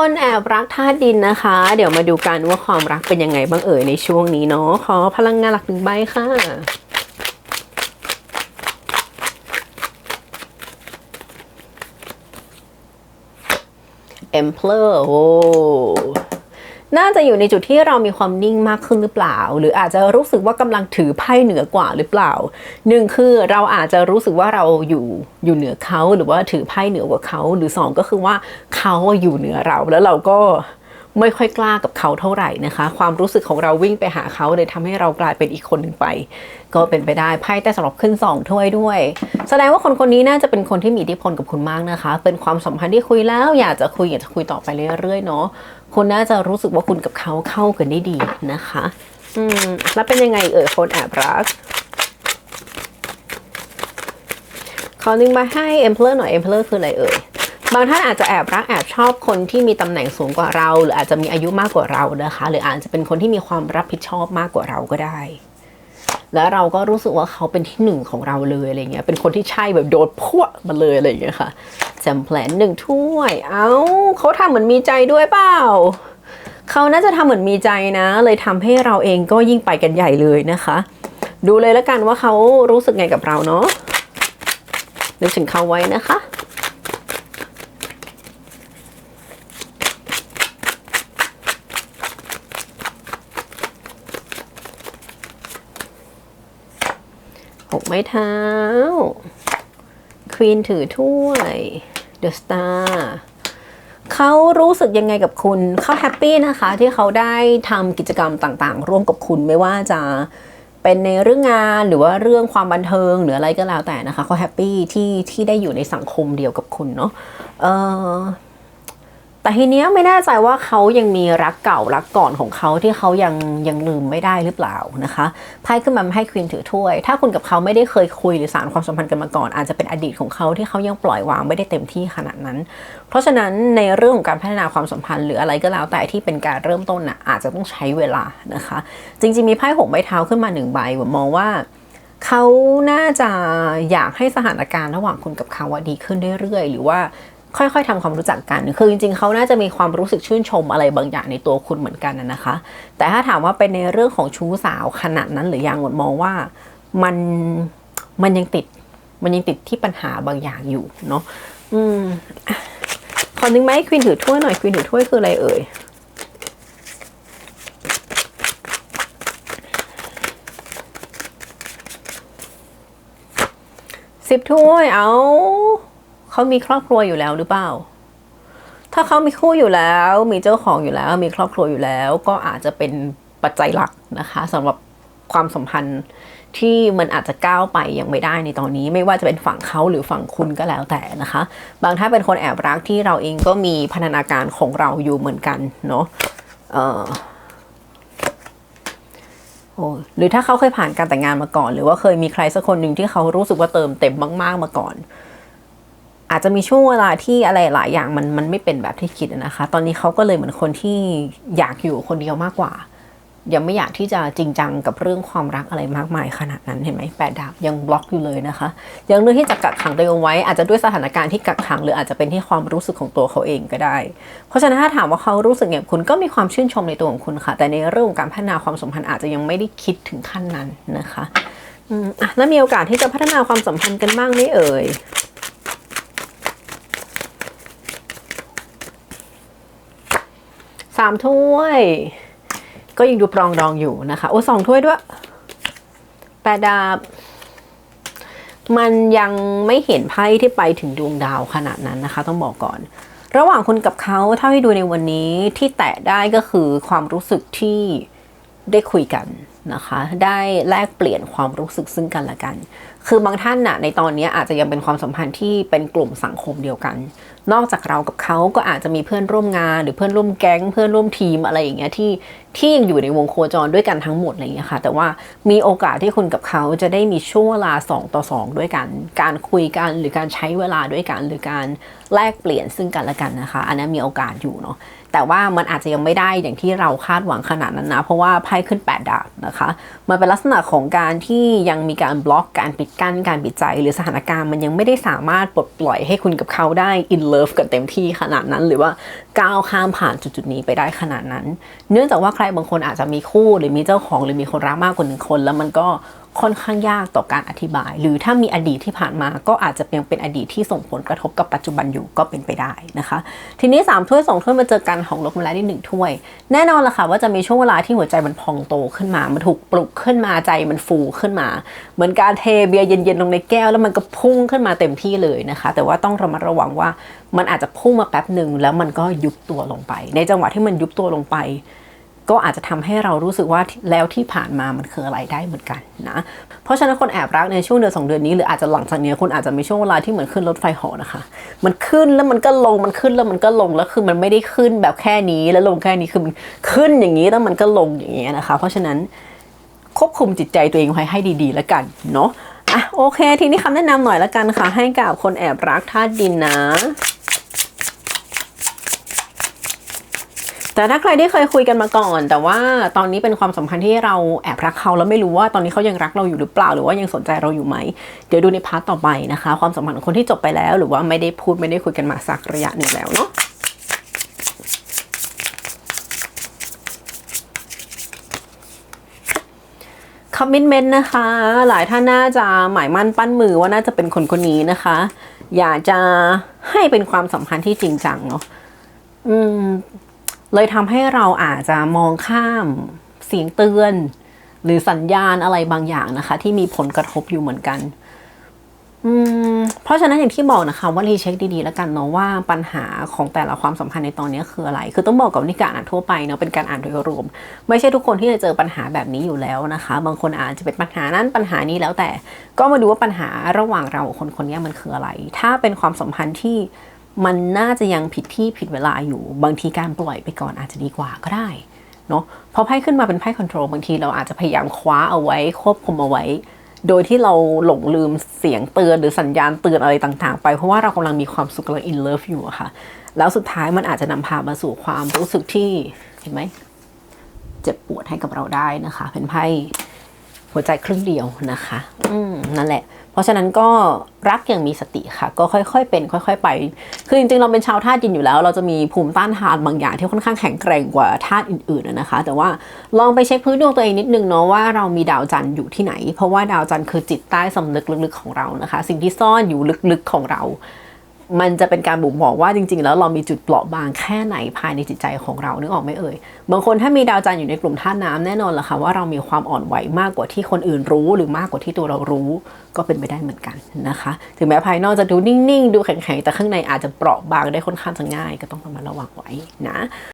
คนแอบรักธาตุดินนะคะ เดี๋ยวมาดูกันว่าความรักเป็นยังไงบ้างเอ่ยในช่วงนี้เนาะขอพลังงานหลักหนึ่งใบค่ะ Emperor โอ้ น่าจะอยู่ในจุดที่เรามีความนิ่งมากขึ้นหรือเปล่า หรืออาจจะรู้สึกว่ากำลังถือไพ่เหนือกว่าหรือเปล่าหนึ่งคือเราอาจจะรู้สึกว่าเราอยู่อยู่เหนือเขาหรือว่าถือไพ่เหนือกว่าเขาหรือสองก็คือว่าเขาอยู่เหนือเราแล้วเราก็ ไม่ค่อยกล้ากับเขาเท่าไหร่นะคะ ความรู้สึกของเราวิ่งไปหาเขาเลยทำให้เรากลายเป็นอีกคนหนึ่งไป ก็เป็นไปได้ไพ่แต่สำหรับขึ้นสองถ้วยด้วย แสดงว่าคนคนนี้น่าจะเป็นคนที่มีอิทธิพลกับคุณมากนะคะ เป็นความสัมพันธ์ที่คุยแล้วอยากจะคุยอยากจะคุยต่อไปเรื่อยๆเนาะคุณน่าจะรู้สึกว่าคุณกับเขาเข้ากันได้ดีนะคะ อืมแล้วเป็นยังไงเอ่ยคนแอบรักขอนึงมาให้ Emperor หน่อย Emperor คืออะไรเอ่ย บางท่านอาจจะแอบรักแอบชอบคนที่มีตำแหน่งสูงกว่าเรา หรืออาจจะมีอายุมากกว่าเรานะคะ หรืออาจจะเป็นคนที่มีความรับผิดชอบมากกว่าเราก็ได้ แล้วเราก็รู้สึกว่าเขาเป็นที่หนึ่งของเราเลยอะไรเงี้ย เป็นคนที่ใช่แบบโดดพวมาเลยอะไรเงี้ยค่ะแจมแพลนหนึ่งถ้วย เอ้าเขาทำเหมือนมีใจด้วยเปล่าเขาน่าจะทำเหมือนมีใจนะ เลยทำให้เราเองก็ยิ่งไปกันใหญ่เลยนะคะ ดูเลยแล้วกันว่าเขารู้สึกไงกับเราเนาะนึกถึงเขาไว้นะคะ กไม้เท้า ควีนถือถ้วยเดอะสตาร์เขารู้สึกยังไงกับคุณเขาแฮปปี้นะคะ ที่เขาได้ทำกิจกรรมต่างๆ ร่วมกับคุณไม่ว่าจะเป็นในเรื่องงานหรือว่าเรื่องความบันเทิงหรืออะไรก็แล้วแต่นะคะเขาแฮปปี้ที่ที่ได้อยู่ในสังคมเดียวกับคุณเนาะเออ แต่ทีเนี้ยไม่แน่ใจว่าเขายังมีรักเก่ารักก่อนของเขาที่เขายังยังลืมไม่ได้หรือเปล่านะคะไพ่ขึ้นมาให้ควีนถือถ้วย ถ้าคุณกับเขาไม่ได้เคยคุยหรือสารความสัมพันธ์กันมาก่อน อาจจะเป็นอดีตของเขาที่เขายังปล่อยวางไม่ได้เต็มที่ขนาดนั้น เพราะฉะนั้นในเรื่องของการพัฒนาความสัมพันธ์หรืออะไรก็แล้วแต่ที่เป็นการเริ่มต้นน่ะอาจจะต้องใช้เวลานะคะ จริงๆมีไพ่หกใบเท้าขึ้นมาหนึ่งใบมองว่าเขาน่าจะอยากให้สถานการณ์ระหว่างคุณกับเขาดีขึ้นเรื่อยๆ หรือว่า ค่อยๆทำความรู้จักกัน คือจริงๆ เขาน่าจะมีความรู้สึกชื่นชมอะไรบางอย่างในตัวคุณเหมือนกันนะคะ แต่ถ้าถามว่าเป็นในเรื่องของชู้สาวขนาดนั้นหรือยังหมดมองว่ามันมันยังติดมันยังติดที่ปัญหาบางอย่างอยู่เนาะอืมอะขอนึงไหมควีนถือถ้วยหน่อยควีนถือถ้วยคืออะไรเอ่ยสิบถ้วยเอา เขามีครอบครัวอยู่แล้วหรือเปล่า ถ้าเขามีคู่อยู่แล้ว มีเจ้าของอยู่แล้ว มีครอบครัวอยู่แล้ว ก็อาจจะเป็นปัจจัยหลักนะคะสำหรับความสัมพันธ์ที่มันอาจจะก้าวไปยังไม่ได้ในตอนนี้ ไม่ว่าจะเป็นฝั่งเขาหรือฝั่งคุณก็แล้วแต่นะคะ บางท่าเป็นคนแอบรักที่เราเองก็มีพัฒนาการของเราอยู่เหมือนกันเนาะโอ้หรือถ้าเขาเคยผ่านการแต่งงานมาก่อน หรือว่าเคยมีใครสักคนหนึ่งที่เขารู้สึกว่าเติมเต็มมาก ๆ มาก่อน อาจจะมีช่วงเวลาที่อะไรหลายอย่างมันมันไม่เป็นแบบที่คิดนะคะ ตอนนี้เขาก็เลยเหมือนคนที่อยากอยู่คนเดียวมากกว่า ยังไม่อยากที่จะจริงจังกับเรื่องความรักอะไรมากมายขนาดนั้นเห็นไหมแปดดาบยังบล็อกอยู่เลยนะคะ ยังเลือกที่จะกักขังตัวเองไว้ อาจจะด้วยสถานการณ์ที่กักขัง หรืออาจจะเป็นที่ความรู้สึกของตัวเขาเองก็ได้ เพราะฉะนั้นถ้าถามว่าเขารู้สึกไงกับคุณก็มีความชื่นชมในตัวของคุณค่ะ แต่ในเรื่องของการพัฒนาความสัมพันธ์อาจจะยังไม่ได้คิดถึงขั้นนั้นนะคะอืมอะแล้วมีโอกาสที่จะพัฒนาความสัมพันธ์กันบ้างไหมเอ่ย สามถ้วย ก็ยังดูปรองดองอยู่นะคะ โอ้สองถ้วยด้วยแปดดาบ มันยังไม่เห็นไพ่ที่ไปถึงดวงดาวขนาดนั้นนะคะ ต้องบอกก่อน ระหว่างคุณกับเขาเท่าที่ดูในวันนี้ที่แตะได้ก็คือความรู้สึกที่ได้คุยกัน นะคะ ได้แลกเปลี่ยนความรู้สึกซึ่งกันและกัน คือบางท่านน่ะในตอนนี้อาจจะยังเป็นความสัมพันธ์ที่เป็นกลุ่มสังคมเดียวกัน นอกจากเรากับเขาก็อาจจะมีเพื่อนร่วมงานหรือเพื่อนร่วมแก๊ง เพื่อนร่วมทีมอะไรอย่างเงี้ยที่ที่ยังอยู่ในวงโคจรด้วยกันทั้งหมดอะไรอย่างเงี้ยค่ะ แต่ว่ามีโอกาสที่คุณกับเขาจะได้มีช่วงเวลา 2 ต่อ 2 ด้วยกัน การคุยกันหรือการใช้เวลาด้วยกัน หรือการแลกเปลี่ยนซึ่งกันและกันนะคะ อันนั้นมีโอกาสอยู่เนาะ แต่ว่ามันอาจจะยังไม่ได้อย่างที่เราคาดหวังขนาดนั้นนะ เพราะว่าไพ่ขึ้น 8 ดาบนะคะ มันเป็นลักษณะของการที่ยังมีการบล็อกการปิดกั้นการปิดใจ หรือสถานการณ์มันยังไม่ได้สามารถปลดปล่อยให้คุณกับเขาได้ in love กันเต็มที่ขนาดนั้น หรือว่าก้าวข้ามผ่านจุดๆนี้ไปได้ขนาดนั้น เนื่องจากว่าใครบางคนอาจจะมีคู่หรือมีเจ้าของหรือมีคนรักมากกว่าหนึ่งคน แล้วมันก็ ค่อนข้างยากต่อการอธิบาย หรือถ้ามีอดีตที่ผ่านมาก็อาจจะยังเป็นอดีตที่ส่งผลกระทบกับปัจจุบันอยู่ก็เป็นไปได้นะคะ ทีนี้ 3 ถ้วย 2 ถ้วยมาเจอกันของลบมาแล้วที่หนึ่งถ้วย แน่นอนละค่ะว่าจะมีช่วงเวลาที่หัวใจมันพองโตขึ้นมา มันถูกปลุกขึ้นมาใจมันฟูขึ้นมา เหมือนการเทเบียร์เย็นๆลงในแก้ว แล้วมันก็พุ่งขึ้นมาเต็มที่เลยนะคะ แต่ว่าต้องระมัดระวังว่ามันอาจจะพุ่งมาแป๊บหนึ่งแล้วมันก็ยุบตัวลงไป ในจังหวะที่มันยุบตัวลงไป ก็อาจจะทำให้เรารู้สึกว่าแล้วที่ผ่านมามันคืออะไรได้เหมือนกันนะเพราะฉะนั้นคนแอบรักในช่วงเดือนสองเดือนนี้หรืออาจจะหลังจากนี้คุณอาจจะมีช่วงเวลาที่เหมือนขึ้นรถไฟหอนะคะ มันขึ้นแล้วมันก็ลงมันขึ้นแล้วมันก็ลงแล้วคือมันไม่ได้ขึ้นแบบแค่นี้แล้วลงแค่นี้คือมันขึ้นอย่างนี้แล้วมันก็ลงอย่างนี้นะคะ เพราะฉะนั้นควบคุมจิตใจตัวเองไว้ให้ดีๆแล้วกันเนาะอะโอเค ทีนี้คำแนะนำหน่อยละกันค่ะ ให้กับคนแอบรักธาตุดินนะ แต่ถ้าใครที่เคยคุยกันมาก่อน แต่ว่าตอนนี้เป็นความสัมพันธ์ที่เราแอบรักเขาแล้วไม่รู้ว่าตอนนี้เขายังรักเราอยู่หรือเปล่า หรือว่ายังสนใจเราอยู่ไหม เดี๋ยวดูในพาร์ทต่อไปนะคะ ความสัมพันธ์ของคนที่จบไปแล้ว หรือว่าไม่ได้พูดไม่ได้คุยกันมาสักระยะหนึ่งแล้วเนาะคอมมิ t เมนต์นะคะ หลายท่านน่าจะหมายมั่นปั้นมือว่าน่าจะเป็นคนคนนี้นะคะ อยากจะให้เป็นความสัมพันธ์ที่จริงจังเนาะอืม เลยทำให้เราอาจจะมองข้ามเสียงเตือน หรือสัญญาณอะไรบางอย่างนะคะ ที่มีผลกระทบอยู่เหมือนกันเพราะฉะนั้นอย่างที่บอกนะคะว่ารีเช็คดีๆแล้วกันเนาะว่าปัญหาของแต่ละความสัมพันธ์ในตอนนี้คืออะไร คือต้องบอกกับนี่การอ่านทั่วไปเนาะเป็นการอ่านโดยรวม ไม่ใช่ทุกคนที่จะเจอปัญหาแบบนี้อยู่แล้วนะคะ บางคนอาจจะเป็นปัญหานั้นปัญหานี้แล้วแต่ก็มาดูว่าปัญหาระหว่างเราคนคนนี้มันคืออะไร ถ้าเป็นความสัมพันธ์ที่ มันน่าจะยังผิดที่ผิดเวลาอยู่ บางทีการปล่อยไปก่อนอาจจะดีกว่าก็ได้เนาะพอไพ่ขึ้นมาเป็นไพ่คอนโทรลบางทีเราอาจจะพยายามคว้าเอาไว้ควบคุมเอาไว้ โดยที่เราหลงลืมเสียงเตือนหรือสัญญาณเตือนอะไรต่างๆ ไป เพราะว่าเรากำลังมีความสุขกำลังอินเลิฟอยู่อะค่ะ แล้วสุดท้ายมันอาจจะนำพามาสู่ความรู้สึกที่เห็นไหมเจ็บปวดให้กับเราได้นะคะ เป็นไพ่ หัวใจครึ่งเดียวนะคะ อืมนั่นแหละ เพราะฉะนั้นก็รักอย่างมีสติค่ะ ก็ค่อยๆเป็น ค่อยๆไป คือจริงๆเราเป็นชาวธาตุดินอยู่แล้ว เราจะมีภูมิต้านทานบางอย่างที่ค่อนข้างแข็งแกร่งกว่าธาตุอื่นๆนะคะ แต่ว่าลองไปเช็คพื้นดวงตัวเองนิดนึงเนาะว่าเรามีดาวจันทร์อยู่ที่ไหน เพราะว่าดาวจันทร์คือจิตใต้สำนึกลึกๆของเรานะคะ สิ่งที่ซ่อนอยู่ลึกๆของเรา มันจะเป็นการบ่งบอกว่าจริง ๆ แล้วเรามีจุดเปราะบางแค่ไหนภายในจิตใจของเรานึกออกไหมเอ่ยบางคนถ้ามีดาวจันทร์อยู่ในกลุ่มธาตุน้ำแน่นอนล่ะค่ะว่าเรามีความอ่อนไหวมากกว่าที่คนอื่นรู้หรือมากกว่าที่ตัวเรารู้ก็เป็นไปได้เหมือนกันนะคะ ถึงแม้ภายนอกจะดูนิ่งๆ ดูแข็งๆ แต่ข้างในอาจจะเปราะบางได้ค่อนข้างจะง่าย ก็ต้องระมัดระวังไว้นะ